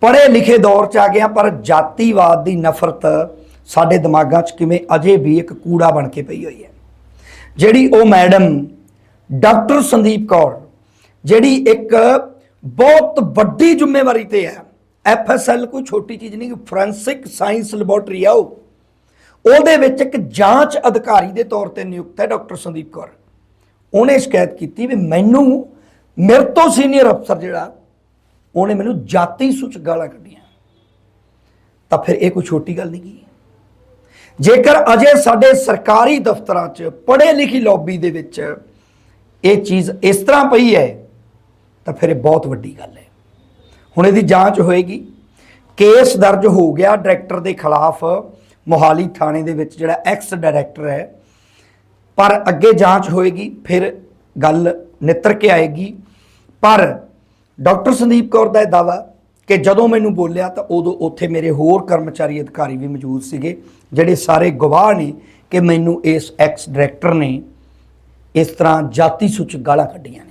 ਪੜ੍ਹੇ ਲਿਖੇ ਦੌਰ ਚ ਆ ਗਿਆ ਪਰ ਜਾਤੀਵਾਦ ਦੀ ਨਫ਼ਰਤ ਸਾਡੇ ਦਿਮਾਗਾਂ 'ਚ ਕਿਵੇਂ ਅਜੇ ਵੀ ਇੱਕ ਕੂੜਾ ਬਣ ਕੇ ਪਈ ਹੋਈ ਹੈ। ਜਿਹੜੀ ਉਹ ਮੈਡਮ, ਡਾਕਟਰ ਸੰਦੀਪ ਕੌਰ, ਜਿਹੜੀ ਇੱਕ ਬਹੁਤ ਵੱਡੀ ਜ਼ਿੰਮੇਵਾਰੀ ਤੇ ਹੈ ਐਫਐਸਐਲ ਕੋਈ ਛੋਟੀ ਚੀਜ਼ ਨਹੀਂ ਫੋਰੈਂਸਿਕ ਸਾਇੰਸ ਲੈਬੋਰਟਰੀ ਆ ਉਹ। ਉਹਦੇ ਵਿੱਚ ਇੱਕ ਜਾਂਚ ਅਧਿਕਾਰੀ ਦੇ ਤੌਰ ਤੇ ਨਿਯੁਕਤ ਹੈ ਡਾਕਟਰ ਸੰਦੀਪ ਕੌਰ। ਉਹਨੇ ਸ਼ਿਕਾਇਤ ਕੀਤੀ ਵੀ ਮੈਨੂੰ ਮੇਰੇ ਤੋਂ ਸੀਨੀਅਰ ਅਫਸਰ ਜਿਹੜਾ ਉਹਨੇ ਮੈਨੂੰ ਜਾਤੀ ਸੁਚ ਗਾਲਾਂ ਕੱਢੀਆਂ। ਤਾਂ ਫਿਰ ਇਹ ਕੋਈ ਛੋਟੀ ਗੱਲ ਨਹੀਂ ਗਈ। ਜੇਕਰ ਅਜੇ ਸਾਡੇ ਸਰਕਾਰੀ ਦਫ਼ਤਰਾਂ 'ਚ ਪੜ੍ਹੇ ਲਿਖੀ ਲੌਬੀ ਦੇ ਵਿੱਚ ਇਹ ਚੀਜ਼ ਇਸ ਤਰ੍ਹਾਂ ਪਈ ਹੈ, ਤਾਂ ਫਿਰ ਇਹ ਬਹੁਤ ਵੱਡੀ ਗੱਲ ਹੈ। ਹੁਣ ਇਹਦੀ ਜਾਂਚ ਹੋਏਗੀ। ਕੇਸ ਦਰਜ ਹੋ ਗਿਆ ਡਾਇਰੈਕਟਰ ਦੇ ਖਿਲਾਫ, ਮੋਹਾਲੀ ਥਾਣੇ ਦੇ ਵਿੱਚ ਜਿਹੜਾ ਐਕਸ ਡਾਇਰੈਕਟਰ ਹੈ। ਪਰ ਅੱਗੇ ਜਾਂਚ ਹੋਏਗੀ, ਫਿਰ ਗੱਲ ਨਿੱਤਰ ਕੇ ਆਏਗੀ। ਪਰ ਡਾਕਟਰ ਸੰਦੀਪ ਕੌਰ ਦਾ ਇਹ ਦਾਵਾ ਕਿ ਜਦੋਂ ਮੈਨੂੰ ਬੋਲਿਆ ਤਾਂ ਉਦੋਂ ਉੱਥੇ ਮੇਰੇ ਹੋਰ ਕਰਮਚਾਰੀ ਅਧਿਕਾਰੀ ਵੀ ਮੌਜੂਦ ਸੀਗੇ, ਜਿਹੜੇ ਸਾਰੇ ਗਵਾਹ ਨੇ ਕਿ ਮੈਨੂੰ ਇਸ ਐਕਸ ਡਾਇਰੈਕਟਰ ਨੇ ਇਸ ਤਰ੍ਹਾਂ ਜਾਤੀ ਸੂਚਕ ਗਾਲਾਂ ਕੱਢੀਆਂ